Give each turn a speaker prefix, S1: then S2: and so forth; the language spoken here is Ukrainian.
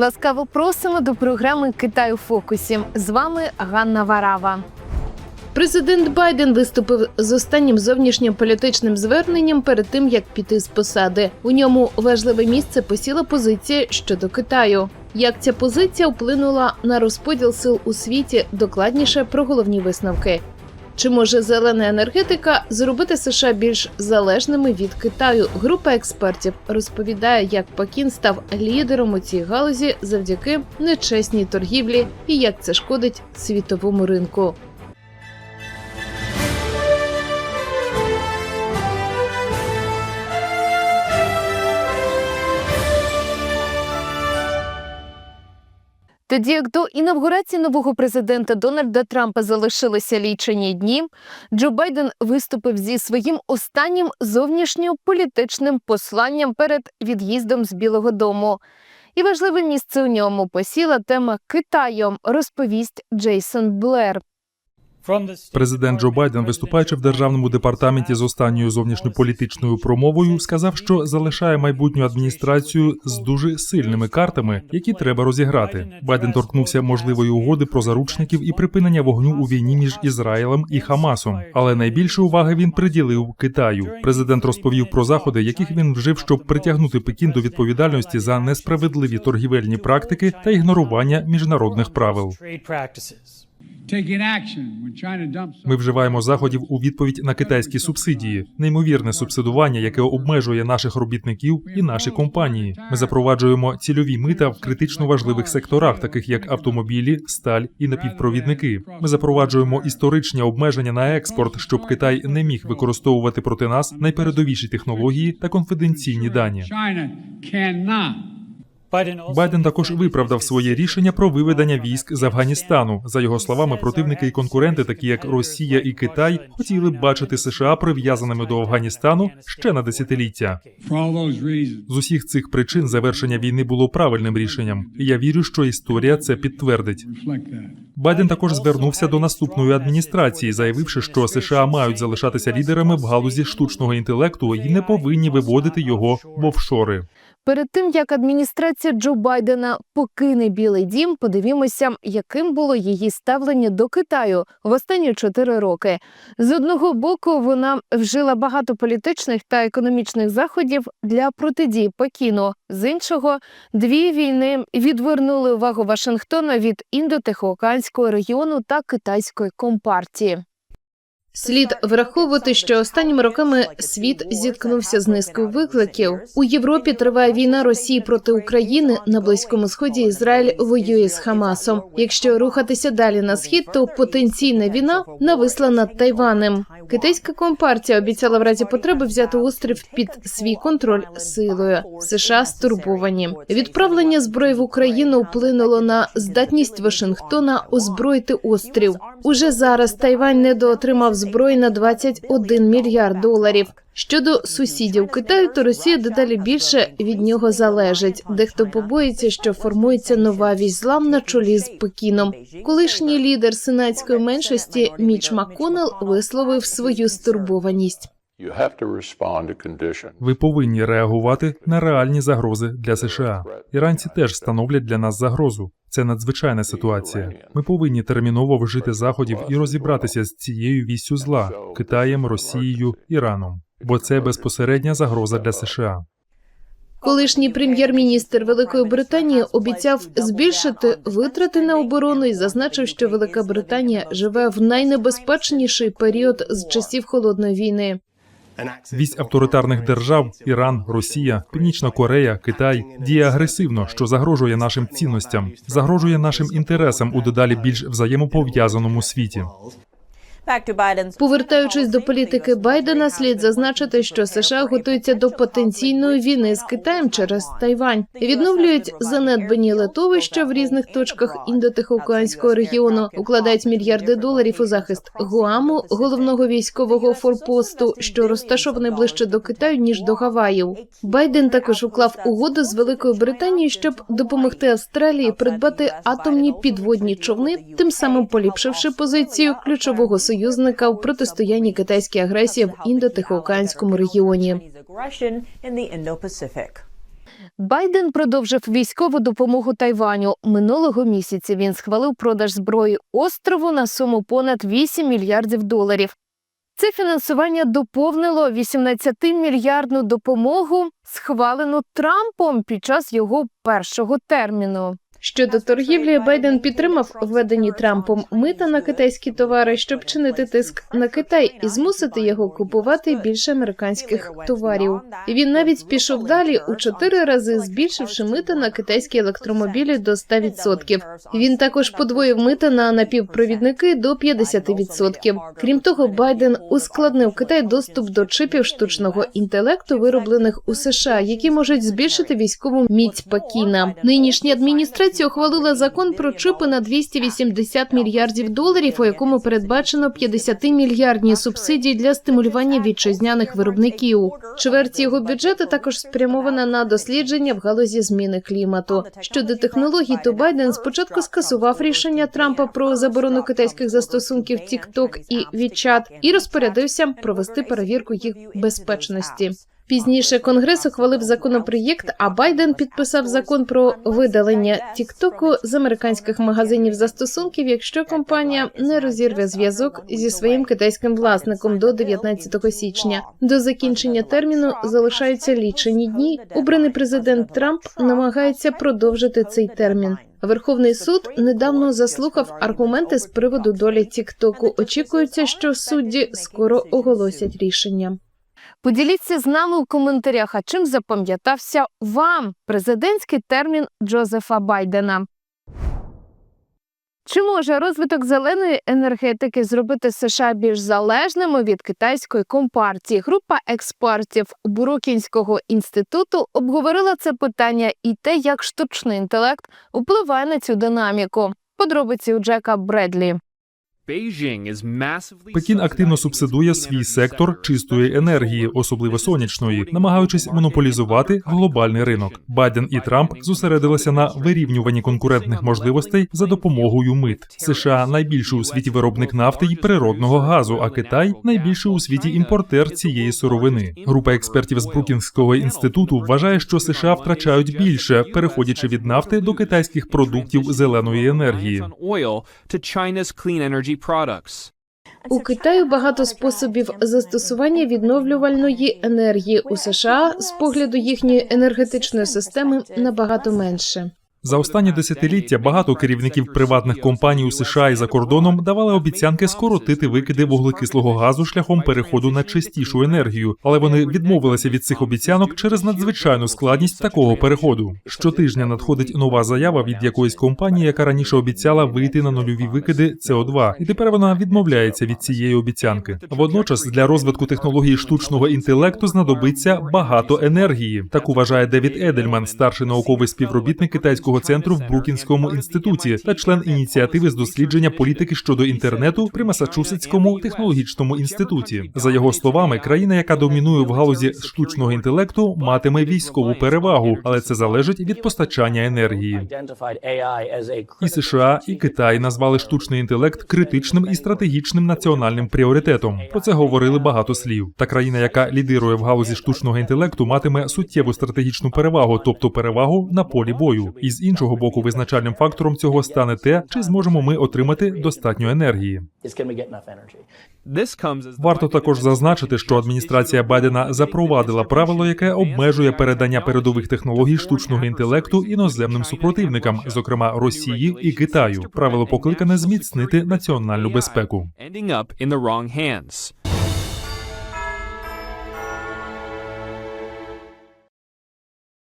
S1: Ласкаво просимо до програми Китай у фокусі. З вами Ганна Варава. Президент Байден виступив з останнім зовнішньополітичним зверненням перед тим, як піти з посади. У ньому важливе місце посіла позиція щодо Китаю. Як ця позиція вплинула на розподіл сил у світі, докладніше про головні висновки. Чи може зелена енергетика зробити США більш залежними від Китаю? Група експертів розповідає, як Пекін став лідером у цій галузі завдяки нечесній торгівлі і як це шкодить світовому ринку. Тоді як до інавгурації нового президента Дональда Трампа залишилися лічені дні, Джо Байден виступив зі своїм останнім зовнішньополітичним посланням перед від'їздом з Білого Дому. І важливе місце у ньому посіла тема Китаю, розповість Джейсон Блер.
S2: Президент Джо Байден, виступаючи в державному департаменті з останньою зовнішньополітичною промовою, сказав, що залишає майбутню адміністрацію з дуже сильними картами, які треба розіграти. Байден торкнувся можливої угоди про заручників і припинення вогню у війні між Ізраїлем і Хамасом. Але найбільше уваги він приділив Китаю. Президент розповів про заходи, яких він вжив, щоб притягнути Пекін до відповідальності за несправедливі торгівельні практики та ігнорування міжнародних правил. Ми вживаємо заходів у відповідь на китайські субсидії, неймовірне субсидування, яке обмежує наших робітників і наші компанії. Ми запроваджуємо цільові мита в критично важливих секторах, таких як автомобілі, сталь і напівпровідники. Ми запроваджуємо історичні обмеження на експорт, щоб Китай не міг використовувати проти нас найпередовіші технології та конфіденційні дані. Байден також виправдав своє рішення про виведення військ з Афганістану. За його словами, противники і конкуренти, такі як Росія і Китай, хотіли б бачити США прив'язаними до Афганістану ще на десятиліття. З усіх цих причин завершення війни було правильним рішенням. І я вірю, що історія це підтвердить. Байден також звернувся до наступної адміністрації, заявивши, що США мають залишатися лідерами в галузі штучного інтелекту і не повинні виводити його в офшори.
S1: Перед тим як адміністрація Джо Байдена покине Білий Дім, подивімося, яким було її ставлення до Китаю в останні чотири роки. З одного боку, вона вжила багато політичних та економічних заходів для протидії Пекіну. З іншого, дві війни відвернули увагу Вашингтона від індотихоокеанського регіону та китайської компартії. Слід враховувати, що останніми роками світ зіткнувся з низкою викликів. У Європі триває війна Росії проти України на близькому сході. Ізраїль воює з Хамасом. Якщо рухатися далі на схід, то потенційна війна нависла над Тайванем. Китайська компартія обіцяла в разі потреби взяти острів під свій контроль силою. США стурбовані. Відправлення зброї в Україну вплинуло на здатність Вашингтона озброїти острів. Уже зараз Тайвань недоотримав зброї на 21 мільярд доларів. Щодо сусідів Китаю, то Росія дедалі більше від нього залежить. Дехто побоїться, що формується нова вісь злам на чолі з Пекіном. Колишній лідер сенатської меншості Міч Макконел висловив свою стурбованість.
S2: Ви повинні реагувати на реальні загрози для США. Іранці теж становлять для нас загрозу. Це надзвичайна ситуація. Ми повинні терміново вжити заходів і розібратися з цією віссю зла Китаєм, Росією, Іраном, бо це безпосередня загроза для США.
S1: Колишній прем'єр-міністр Великої Британії обіцяв збільшити витрати на оборону і зазначив, що Велика Британія живе в найнебезпечніший період з часів холодної війни.
S2: Вісь авторитарних держав Іран, Росія, Північна Корея, Китай діє агресивно, що загрожує нашим цінностям, загрожує нашим інтересам у дедалі більш взаємопов'язаному світі.
S1: Повертаючись до політики Байдена, слід зазначити, що США готуються до потенційної війни з Китаєм через Тайвань, відновлюють занедбані литовища в різних точках індотихоокеанського регіону, укладають мільярди доларів у захист Гуаму, головного військового форпосту, що розташований ближче до Китаю ніж до Гаваїв. Байден також уклав угоду з Великою Британією, щоб допомогти Австралії придбати атомні підводні човни, тим самим поліпшивши позицію ключового союзника в протистоянні китайській агресії в індотихоокеанському регіоні. Байден продовжив військову допомогу Тайваню. Минулого місяця він схвалив продаж зброї острову на суму понад 8 мільярдів доларів. Це фінансування доповнило 18-мільярдну допомогу, схвалену Трампом під час його першого терміну. Щодо торгівлі, Байден підтримав введені Трампом мита на китайські товари, щоб чинити тиск на Китай і змусити його купувати більше американських товарів. Він навіть пішов далі у чотири рази, збільшивши мита на китайські електромобілі до 100%. Він також подвоїв мита на напівпровідники до 50%. Крім того, Байден ускладнив Китай доступ до чипів штучного інтелекту, вироблених у США, які можуть збільшити військову міць Пекіна. Нинішня адміністрація ухвалила закон про чипи на 280 мільярдів доларів, у якому передбачено 50-мільярдні субсидії для стимулювання вітчизняних виробників. Чверть його бюджету також спрямована на дослідження в галузі зміни клімату. Щодо технологій, то Байден спочатку скасував рішення Трампа про заборону китайських застосунків TikTok і WeChat і розпорядився провести перевірку їх безпечності. Пізніше Конгрес ухвалив законопроєкт, а Байден підписав закон про видалення Тіктоку з американських магазинів застосунків, якщо компанія не розірве зв'язок зі своїм китайським власником до 19 січня. До закінчення терміну залишаються лічені дні. Обраний президент Трамп намагається продовжити цей термін. Верховний суд недавно заслухав аргументи з приводу долі Тіктоку. Очікується, що судді скоро оголосять рішення. Поділіться з нами у коментарях, а чим запам'ятався вам президентський термін Джозефа Байдена. Чи може розвиток зеленої енергетики зробити США більш залежними від китайської компартії? Група експертів Бурукінського інституту обговорила це питання і те, як штучний інтелект впливає на цю динаміку. Подробиці у Джека Бредлі.
S2: Пекін активно субсидує свій сектор чистої енергії, особливо сонячної, намагаючись монополізувати глобальний ринок. Байден і Трамп зосередилися на вирівнюванні конкурентних можливостей за допомогою мит. США найбільший у світі виробник нафти і природного газу, а Китай найбільший у світі імпортер цієї сировини. Група експертів з Брукінського інституту вважає, що США втрачають більше, переходячи від нафти до китайських продуктів зеленої енергії.
S1: У Китаю багато способів застосування відновлювальної енергії у США з погляду їхньої енергетичної системи набагато менше.
S2: За останні десятиліття багато керівників приватних компаній у США і за кордоном давали обіцянки скоротити викиди вуглекислого газу шляхом переходу на чистішу енергію, але вони відмовилися від цих обіцянок через надзвичайну складність такого переходу. Щотижня надходить нова заява від якоїсь компанії, яка раніше обіцяла вийти на нульові викиди СО2, і тепер вона відмовляється від цієї обіцянки. Водночас для розвитку технології штучного інтелекту знадобиться багато енергії. Так вважає Девід Едельман, старший науковий співробітник китайського центру в Брукінському інституті та член ініціативи з дослідження політики щодо інтернету при Масачусетському технологічному інституті. За його словами, країна, яка домінує в галузі штучного інтелекту, матиме військову перевагу, але це залежить від постачання енергії. І США, і Китай назвали штучний інтелект критичним і стратегічним національним пріоритетом. Про це говорили багато слів. Та країна, яка лідирує в галузі штучного інтелекту, матиме суттєву стратегічну перевагу, тобто перевагу на полі бою. І з іншого боку, визначальним фактором цього стане те, чи зможемо ми отримати достатньо енергії. Варто також зазначити, що адміністрація Байдена запровадила правило, яке обмежує передання передових технологій штучного інтелекту іноземним супротивникам, зокрема Росії і Китаю. Правило покликане зміцнити національну безпеку.